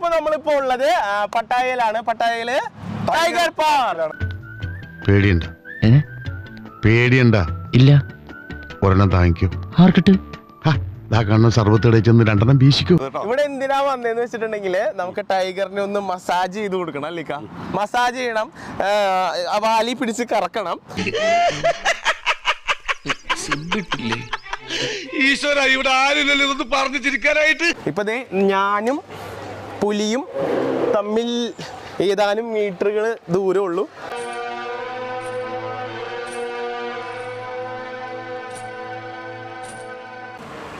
അപ്പൊ നമ്മളിപ്പോ ഉള്ളത് പട്ടായയിലാണ്. പട്ടായയിൽ ടൈഗർ പാർക്ക് പേടിയണ്ട? ഏ? ഇല്ല. ഒരെണ്ണം താങ്ങിക്കോ. ആർക്കിട്ട്? സർവത്തിടെ ചെന്ന് രണ്ടെണ്ണം വീശിക്കോ. ഇവിടെ എന്തിനാ വന്നതെന്ന് വെച്ചിട്ടുണ്ടെങ്കിൽ നമുക്ക് ടൈഗറിനെ ഒന്ന് മസാജ് ചെയ്ത് കൊടുക്കണം അല്ലിക്ക മസാജ് ചെയ്യണം. വാലി പിടിച്ച് കറക്കണം. ഈശ്വര ഇവിടെ ആരും പറഞ്ഞു ചിരിക്കാനായിട്ട്. ഇപ്പൊ ദേ ഞാനും പുലിയും തമ്മിൽ ഏതാനും മീറ്ററുകൾ ദൂരമുള്ളൂ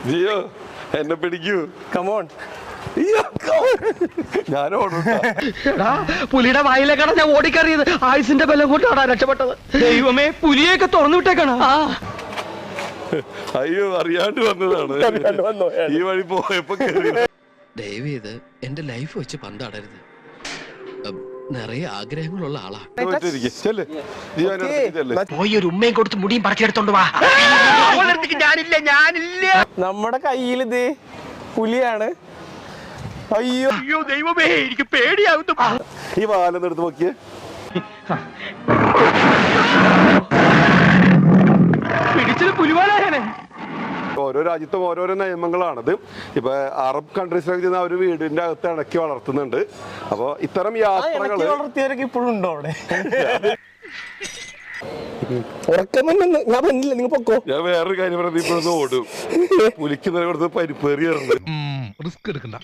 ജിയോ എന്നെ പിടിക്കൂ. കമോൺ ഞാൻ പുലിയുടെ വായിലേക്കാണ് ഞാൻ ഓടിക്കറിയത് ആയുസിന്റെ ബലം കൊണ്ടാണ് രക്ഷപ്പെട്ടത്. ദൈവമേ പുലിയൊക്കെ തുറന്നു വിട്ടേക്കാണ്. ആ. അയ്യോ അറിയാണ്ട് വന്നതാണ്? ഈ വഴി പോയപ്പോ കേറി ദയവ് ചെയ്ത് എന്റെ ലൈഫ് വെച്ച് പന്താടരുത്. നിറയെ ആഗ്രഹങ്ങളുള്ള ആളാ. പോയി ഒരു ഉമ്മയും കൊടുത്ത് മുടിയും പറിച്ചെടുത്തോണ്ട് വാ. ഞാനില്ല ഞാനില്ല. നമ്മുടെ കയ്യിൽ ഇത് പുലിയാണ്. അയ്യോ. അയ്യോ ദൈവമേ എനിക്ക് പേടിയാവുന്നു. ഈ വാലൊന്ന് എടുത്ത് നോക്കിയേ പിടിച്ചത് പുലിവാലായനെ ഓരോ രാജ്യത്തും ഓരോരോ നിയമങ്ങളാണത്. ഇപ്പൊ അറബ് കൺട്രീസിലൊക്കെ ചെന്ന് ഒരു വീടിന്റെ അകത്ത് ഇണക്കി വളർത്തുന്നുണ്ട്. അപ്പൊ ഇത്തരം യാത്രകൾ വളർത്തിയവരൊക്കെ ഇപ്പോഴും ഉണ്ടോ അവിടെ? ഞാൻ പറഞ്ഞില്ല നിങ്ങൾ പൊക്കോ? ഞാൻ വേറൊരു കാര്യം പറഞ്ഞത് ഇപ്പോഴൊന്ന് ഓടും. പുലിക്കുന്ന കൊടുത്ത് പരിപ്പേറി റിസ്ക് എടുക്കണ്ട.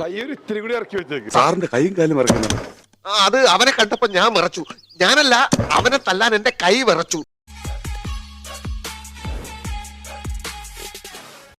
കൈ ഒരു ഇത്തിരി കൂടി ഇറക്കി വെച്ചേക്ക്. സാറിന്റെ കൈയും കാലും ഇറക്കുന്നുണ്ട് അത് അവനെ കണ്ടപ്പോ ഞാൻ വിറച്ചു. ഞാനല്ല അവനെ തല്ലാൻ എന്റെ കൈ വിറച്ചു.